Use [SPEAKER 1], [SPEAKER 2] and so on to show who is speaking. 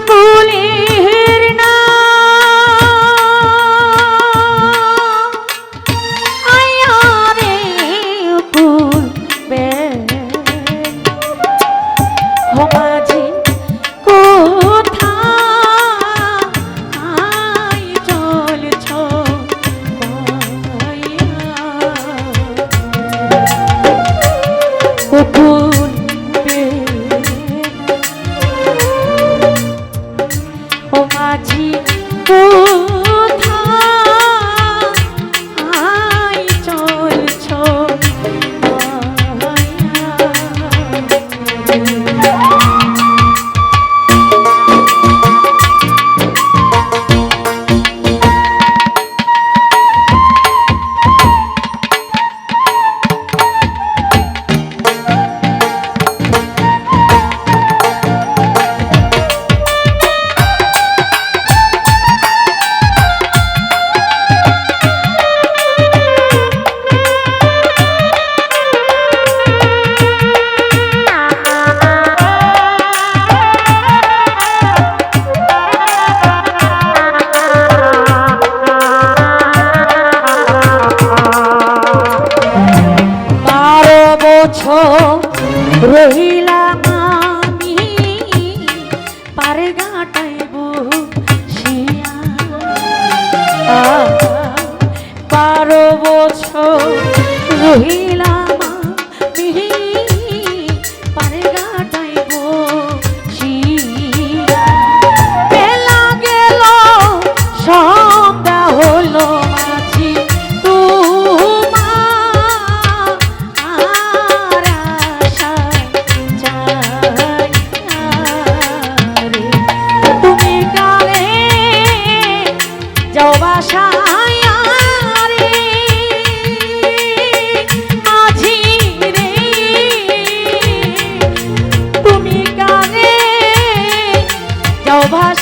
[SPEAKER 1] ফুলে বারো বছর ভালোবাসায় তুমি কানে ভাষা